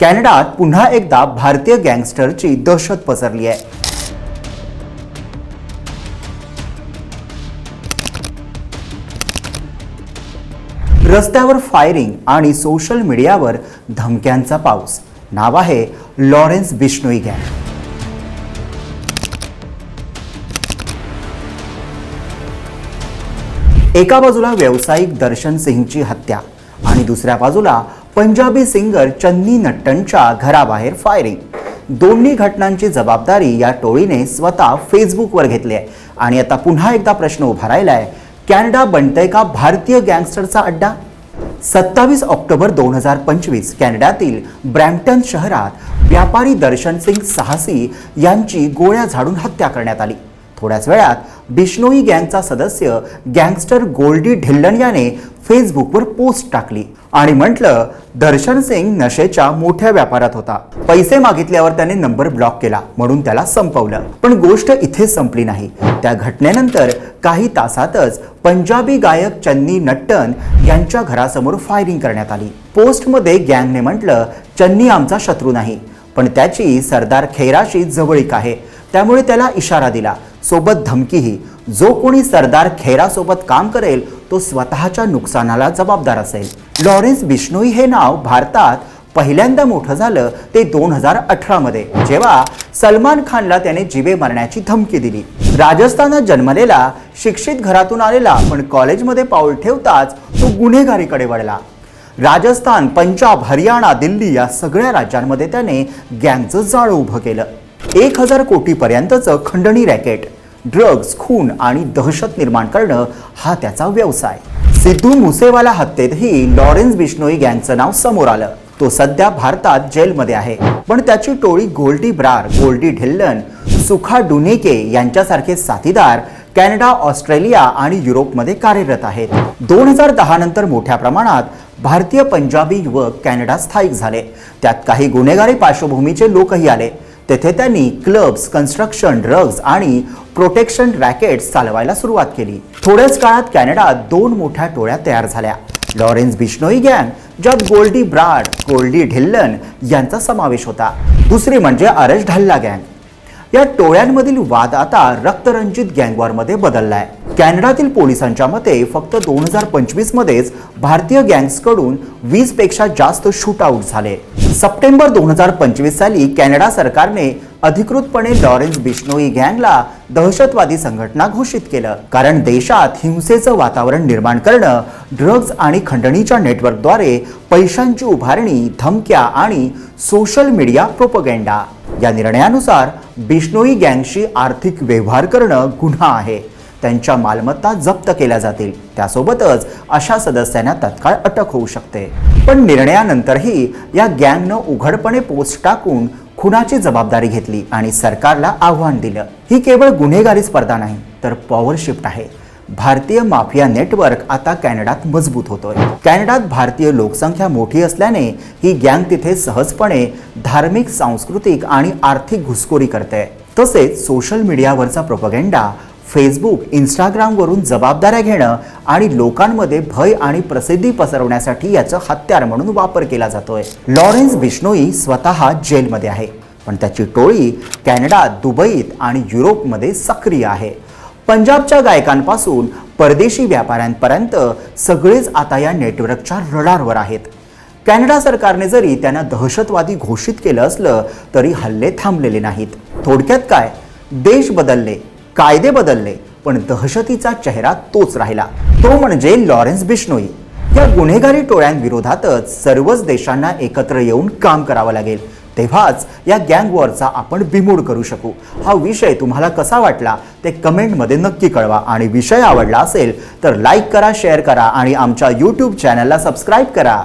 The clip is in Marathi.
कॅनडात पुन्हा एकदा भारतीय गँगस्टरची दहशत पसरली आहे. रस्त्यावर फायरिंग आणि सोशल मीडियावर धमक्यांचा पाऊस. नाव आहे लॉरेन्स बिश्नोई गँग. एका बाजूला व्यावसायिक दर्शन सिंगची हत्या आणि दुसऱ्या बाजूला पंजाबी सिंगर चन्नी नट्टनच्या घराबाहेर फायरिंग दोन्ही घटनांची जबाबदारी या टोळीने स्वतः फेसबुकवर घेतली आहे. आणि आता पुन्हा एकदा प्रश्न उभा राहिला आहे कॅनडा बनतंय का भारतीय गँगस्टरचा अड्डा? सत्तावीस ऑक्टोबर दोन हजार पंचवीस कॅनडातील ब्रॅम्प्टन शहरात व्यापारी दर्शन सिंग साहसी यांची गोळ्या झाडून हत्या करण्यात आली. थोड्याच वेळात बिश्नोई गँगचा सदस्य गँगस्टर गोल्डी ढिल्लन याने फेसबुकवर पोस्ट टाकली आणि म्हटलं दर्शन सिंग नशेच्या मोठ्या व्यापारात होता. पैसे मागितल्यावर त्याने नंबर ब्लॉक केला म्हणून त्याला संपवलं. पण गोष्ट इथे संपली नाही. त्या घटनेनंतर काही तासातच पंजाबी गायक चन्नी नट्टन यांच्या घरासमोर फायरिंग करण्यात आली. पोस्टमध्ये गँगने म्हटलं चन्नी आमचा शत्रू नाही पण त्याची सरदार खैराशी जवळीक आहे. त्यामुळे त्याला इशारा दिला. सोबत धमकीही. जो कोणी सरदार खैरासोबत काम करेल तो स्वतःच्या नुकसानाला जबाबदार असेल. लॉरेन्स बिश्नोई हे नाव भारतात पहिल्यांदा मोठं झालं ते दोन हजार अठरामध्ये जेव्हा सलमान खानला त्याने जिवे मारण्याची धमकी दिली. राजस्थानात जन्मलेला शिक्षित घरातून आलेला पण कॉलेजमध्ये पाऊल ठेवताच तो गुन्हेगारीकडे वळला. राजस्थान पंजाब हरियाणा दिल्ली या सगळ्या राज्यांमध्ये त्याने गँगचं जाळं उभं केलं. एक हजार कोटीपर्यंतचं खंडणी रॅकेट ड्रग्ज खून आणि दहशत निर्माण करणं हा त्याचा व्यवसाय. सिद्धू मुसेवाला हत्येतही लॉरेन्स बिश्नोई गँगचं नाव समोर आलं. तो सध्या भारतात जेलमध्ये आहे. पण त्याची टोळी गोल्डी ब्रार गोल्डी ढिल्लन सुखा डुनेके यांच्यासारखे साथीदार कॅनडा ऑस्ट्रेलिया आणि युरोपमध्ये कार्यरत आहेत. दोन हजार दहा नंतर मोठ्या प्रमाणात भारतीय पंजाबी युवक कॅनडा स्थायिक झाले. त्यात काही गुन्हेगारी पार्श्वभूमीचे लोकही आले. तेथे त्यांनी क्लब्स कन्स्ट्रक्शन ड्रग्ज आणि प्रोटेक्शन रॅकेट्स चालवायला सुरुवात केली. थोड्याच काळात कॅनडात दोन मोठ्या टोळ्या तयार झाल्या. लॉरेन्स बिश्नोई गँग ज्यात गोल्डी ब्राड गोल्डी ढिल्लन यांचा समावेश होता. दुसरी म्हणजे अरेश ढल्ला गँग. या टोळ्यांमधील वाद आता रक्तरंजित गँगवॉरमध्ये बदललाय. कॅनडातील पोलिसांच्या मते फक्त दोन हजार पंचवीसमध्येच भारतीय गँग्सकडून वीसपेक्षा जास्त शूटआउट झाले. सप्टेंबर दोन हजार पंचवीस साली कॅनडा सरकारने अधिकृतपणे लॉरेन्स बिश्नोई गँगला दहशतवादी संघटना घोषित केलं. कारण देशात हिंसेचं वातावरण निर्माण करणं ड्रग्ज आणि खंडणीच्या नेटवर्कद्वारे पैशांची उभारणी धमक्या आणि सोशल मीडिया प्रोपगेंडा. या निर्णयानुसार बिश्नोई गँगशी आर्थिक व्यवहार करणं गुन्हा आहे. त्यांच्या मालमत्ता जप्त केल्या जातील. त्यासोबतच अशा सदस्यांना तत्काळ अटक होऊ शकते. पण निर्णयानंतरही या गँगनं उघडपणे पोस्ट टाकून खुनाची जबाबदारी घेतली आणि सरकारला आव्हान दिलं. ही केवळ गुन्हेगारी स्पर्धा नाही तर पॉवर शिफ्ट आहे. भारतीय माफिया नेटवर्क आता कॅनडात मजबूत होतोय. कॅनडात भारतीय लोकसंख्या मोठी असल्याने ही गँग तिथे सहजपणे धार्मिक सांस्कृतिक आणि आर्थिक घुसखोरी करते. तसेच सोशल मीडियावरचा प्रोपगेंडा फेसबुक इंस्टाग्रामवरून जबाबदाऱ्या घेणं आणि लोकांमध्ये भय आणि प्रसिद्धी पसरवण्यासाठी याचं हत्यार म्हणून वापर केला जातोय. लॉरेन्स बिश्नोई स्वतः जेलमध्ये आहे पण त्याची टोळी कॅनडा दुबईत आणि युरोपमध्ये सक्रिय आहे. पंजाबच्या गायकांपासून परदेशी व्यापाऱ्यांपर्यंत सगळेच आता या नेटवर्कच्या रडारवर आहेत. कॅनडा सरकारने जरी त्यांना दहशतवादी घोषित केलं असलं तरी हल्ले थांबलेले नाहीत. थोडक्यात काय? देश बदलले. कायदे बदलले पण दहशतीचा चेहरा तोच राहिला. तो म्हणजे लॉरेन्स बिश्नोई. या गुन्हेगारी टोळ्यांविरोधातच सर्वच देशांना एकत्र येऊन काम करावं लागेल. तेव्हाच या गँग वॉरचा आपण बिमोड करू शकू. हा विषय तुम्हाला कसा वाटला ते कमेंटमध्ये नक्की कळवा. आणि विषय आवडला असेल तर लाईक करा शेअर करा आणि आमच्या यूट्यूब चॅनलला सबस्क्राईब करा.